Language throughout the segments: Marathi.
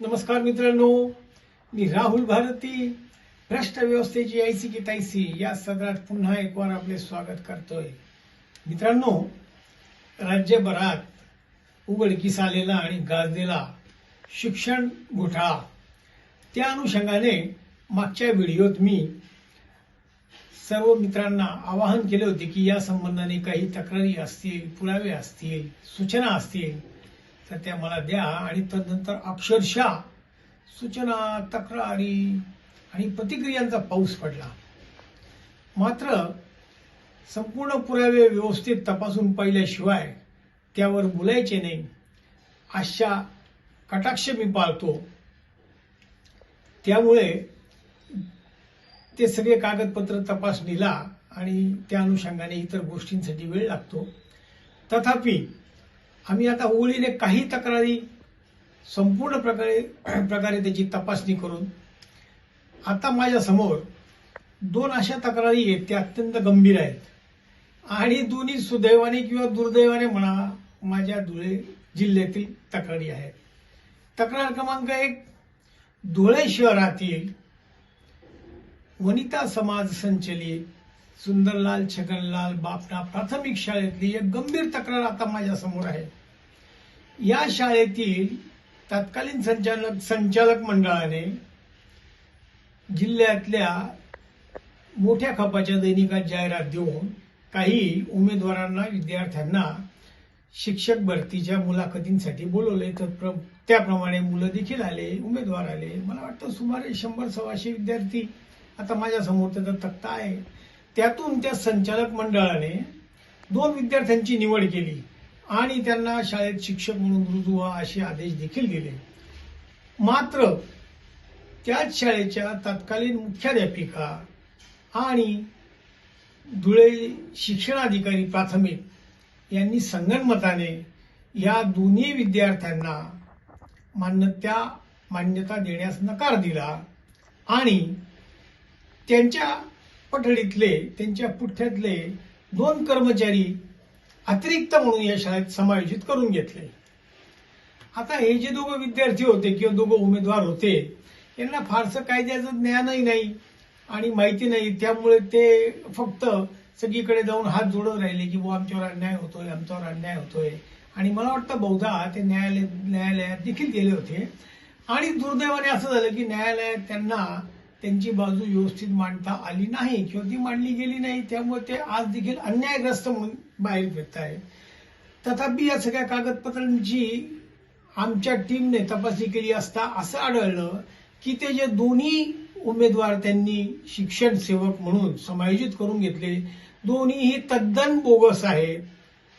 नमस्कार मित्रांनो मी राहुल भारती भ्रष्ट व्यवस्थेची ऐसी की तैसी या सदरात पुन्हा एक वार आपले स्वागत करतोय. मित्रांनो राज्यभरात उघडकीस आलेला आणि गाजलेला शिक्षण घोटाळा त्या अनुषंगाने मागच्या व्हिडिओत मी सर्व मित्रांना आवाहन केले होते की या संबंधाने काही तक्रारी असतील पुरावे असतील सूचना असतील तर त्या मला द्या आणि तदनंतर अक्षरशः सूचना तक्रारी आणि प्रतिक्रियांचा पाऊस पडला. मात्र संपूर्ण पुरावे व्यवस्थित तपासून पाहिल्याशिवाय त्यावर बोलायचे नाही. अशा कटाक्ष मी पाळतो. त्यामुळे ते सगळे कागदपत्र तपासणीला आणि त्या अनुषंगाने इतर गोष्टींसाठी वेळ लागतो. तथापि आम्ही आता ओळीने काही तक्रारी संपूर्ण प्रकारे प्रकारे त्याची तपासणी करून आता माझ्यासमोर दोन अशा तक्रारी आहेत त्या अत्यंत गंभीर आहेत. आणि दोन्ही सुदैवाने किंवा दुर्दैवाने म्हणा माझ्या धुळे जिल्ह्यातील तक्रारी आहेत. तक्रार क्रमांक एक धुळे शहरातील वनिता समाज संचलित सुंदरलाल छगनलाल बापना प्राथमिक शाळेतली एक गंभीर तक्रार आता माझ्यासमोर आहे. या शाळेतील तत्कालीन संचालक संचालक मंडळाने जिल्ह्यातल्या मोठ्या खपाच्या दैनिकात जाहिरात देऊन काही उमेदवारांना विद्यार्थ्यांना शिक्षक भरतीच्या मुलाखतींसाठी बोलवले. तर प्र- त्याप्रमाणे मुलं देखील आले उमेदवार आले. मला वाटतं सुमारे शंभर सव्वाशे विद्यार्थी आता माझ्यासमोर त्याचा तक्ता आहे. त्यातून त्या संचालक मंडळाने दोन विद्यार्थ्यांची निवड केली. आणि त्यांना शाळेत शिक्षक म्हणून रुजू व्हा असे आदेश देखील दिले. मात्र त्याच शाळेच्या तत्कालीन मुख्याध्यापिका आणि धुळे शिक्षणाधिकारी प्राथमिक यांनी संगणमताने या दोन्ही विद्यार्थ्यांना मान्यता मान्यता देण्यास नकार दिला आणि त्यांच्या पठडीतले त्यांच्या पुठ्यातले दोन कर्मचारी अतिरिक्त म्हणून या शाळेत समायोजित करून घेतले. आता हे जे दोघं विद्यार्थी होते किंवा दोघं उमेदवार होते यांना फारसं कायद्याचं ज्ञानही नाही आणि माहिती नाही. त्यामुळे ते फक्त सगळीकडे जाऊन हात जोडत राहिले की बुवा आमच्यावर अन्याय होतोय आमच्यावर अन्याय होतोय. आणि मला वाटतं बहुधा ते न्यायालय न्यायालयात देखील गेले होते. आणि दुर्दैवाने असं झालं की न्यायालयात त्यांना त्यांची बाजू व्यवस्थित मांडता आली नाही किंवा ती मांडली गेली नाही त्यामुळे ते आज देखील अन्यायग्रस्त म्हणून बाहेर फिरत आहे तथापि या सगळ्या कागदपत्रांची आमच्या टीमने तपासणी केली असता असं आढळलं की ते जे दोन्ही उमेदवार त्यांनी शिक्षण सेवक म्हणून समायोजित करून घेतले दोन्हीही तद्दन बोगस आहेत.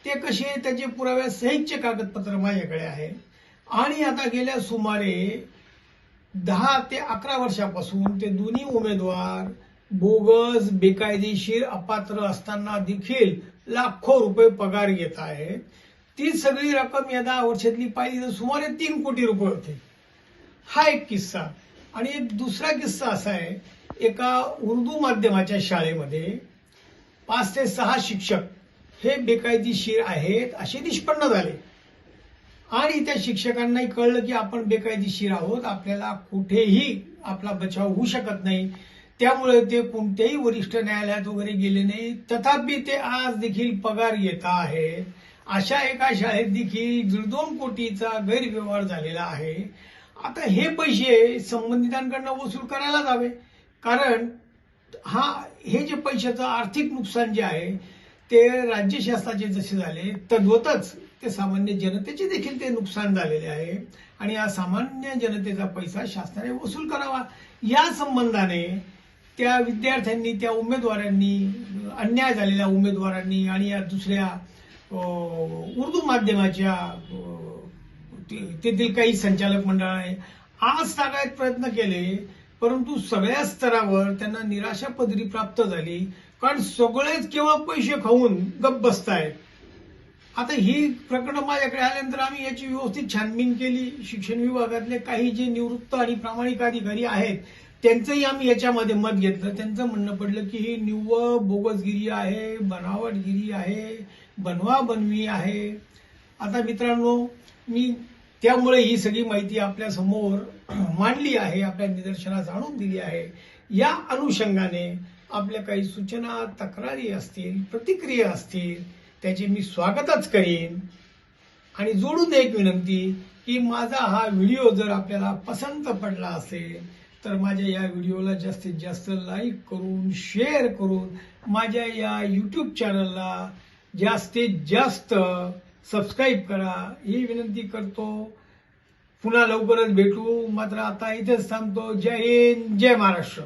ते कसे त्याचे पुराव्या सहितचे कागदपत्र माझ्याकडे आहे आणि आता गेल्या सुमारे दहा ते अकरा वर्षापासून ते दोन्ही उमेदवार बोगस बेकायदेशीर अपात्र असताना देखील लाखो रुपये पगार घेत आहेत. ती सगळी रक्कम या दहा वर्षातली पाहिली तर सुमारे तीन कोटी रुपये होते. हा एक किस्सा. आणि एक दुसरा किस्सा असा आहे एका उर्दू माध्यमाच्या शाळेमध्ये पाच ते सहा शिक्षक हे बेकायदेशीर आहेत असे निष्पन्न झाले. आणि त्या शिक्षकांनाही कळलं की आपण बेकायदेशीर आहोत. आपल्याला कुठेही आपला बचाव होऊ शकत नाही. त्यामुळे ते कोणत्याही वरिष्ठ न्यायालयात वगैरे गेले नाही. तथापि ते आज देखील पगार घेत आहे अशा एका शाळेत देखील दीड दोन कोटीचा गैरव्यवहार झालेला आहे. आता हे पैसे संबंधितांकडनं वसूल करायलाच हवे कारण हा हे जे पैशाचं आर्थिक नुकसान जे आहे ते राज्य शासनाचे जसे झाले तद्वतच ते सामान्य जनतेचे देखील ते नुकसान झालेले आहे. आणि या सामान्य जनतेचा पैसा शासनाने वसूल करावा. या संबंधाने त्या विद्यार्थ्यांनी त्या उमेदवारांनी अन्याय झालेल्या उमेदवारांनी आणि या दुसऱ्या उर्दू माध्यमाच्या तेथील काही संचालक मंडळाने आज टाकायत प्रयत्न केले परंतु सगळ्या स्तरावर त्यांना निराशा पदरी प्राप्त झाली. कारण सगळेच केवळ पैसे खाऊन गप्प बसतायत. आता ही प्रकरणं माझ्याकडे आल्यानंतर आम्ही याची व्यवस्थित छानबीन केली. शिक्षण विभागातले काही जे निवृत्त आणि प्रामाणिक अधिकारी आहेत त्यांचंही आम्ही याच्यामध्ये मत घेतलं. त्यांचं म्हणणं पडलं की ही निव्वळ बोगसगिरी आहे बनावटगिरी आहे बनवा बनवी आहे. आता मित्रांनो मी त्यामुळे ही सगळी माहिती आपल्यासमोर मांडली आहे आपल्या निदर्शनास आणून दिली आहे. या अनुषंगाने आपल्या काही सूचना तक्रारी असतील प्रतिक्रिया असतील त्याचे मी स्वागतच करीन. आणि जोडून एक विनंती की माझा हा व्हिडिओ जर आपल्याला पसंत पडला असेल तर माझ्या या व्हिडिओला जास्तीत जास्त लाईक करून शेअर करून माझ्या या यूट्यूब चॅनलला जास्तीत जास्त सबस्क्राईब करा. ही विनंती करतो. पुन्हा लवकरच भेटू. मात्र आता इथेच थांबतो. जय हिंद जय महाराष्ट्र.